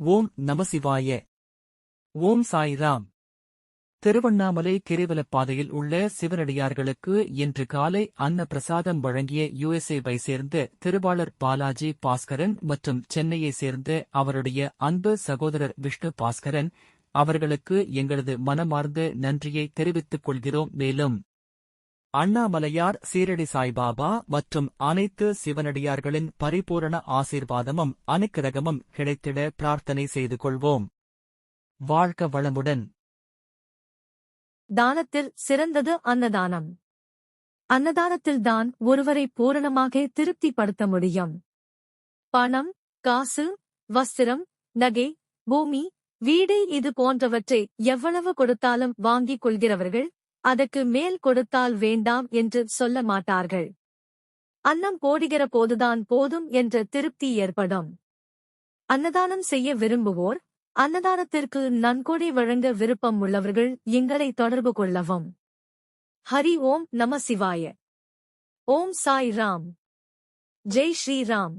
ஓம் நமசிவாய ஓம் சாய்ராம் திருவண்ணாமலை கிரிவலப்பாதையில் உள்ள சிவனடியார்களுக்கு இன்று காலை அன்ன பிரசாதம் வழங்கிய யுஎஸ்ஏவை சேர்ந்த திருவாளர் பாலாஜி பாஸ்கரன் மற்றும் சென்னையை சேர்ந்த அவருடைய அன்பு சகோதரர் விஷ்ணு பாஸ்கரன் அவர்களுக்கு எங்களது மனமார்ந்த நன்றியை தெரிவித்துக் கொள்கிறோம் மேலும். அண்ணாமலையார் சீரடி சாய்பாபா மற்றும் அனைத்து சிவனடியார்களின் பரிபூரண ஆசீர்வாதமும் அனுக்கிரகமும் கிடைத்திட பிரார்த்தனை செய்து கொள்வோம். வாழ்க வளமுடன். தானத்தில் சிறந்தது அன்னதானம். அன்னதானத்தில்தான் ஒருவரை பூரணமாக திருப்திப்படுத்த முடியும். பணம் காசு வஸ்திரம் நகை பூமி வீடு இது போன்றவற்றை எவ்வளவு கொடுத்தாலும் வாங்கிக் கொள்கிறவர்கள் அதற்கு மேல் கொடுத்தால் வேண்டாம் என்று சொல்ல மாட்டார்கள். அன்னம் போடுகிற போதுதான் போதும் என்ற திருப்தி ஏற்படும். அன்னதானம் செய்ய விரும்புவோர் அன்னதானத்திற்கு நன்கொடை வழங்க விருப்பம் உள்ளவர்கள் எங்களை தொடர்பு கொள்ளவும். ஹரி ஓம் நம சிவாய. ஓம் சாய் ராம். ஜெய் ஸ்ரீராம்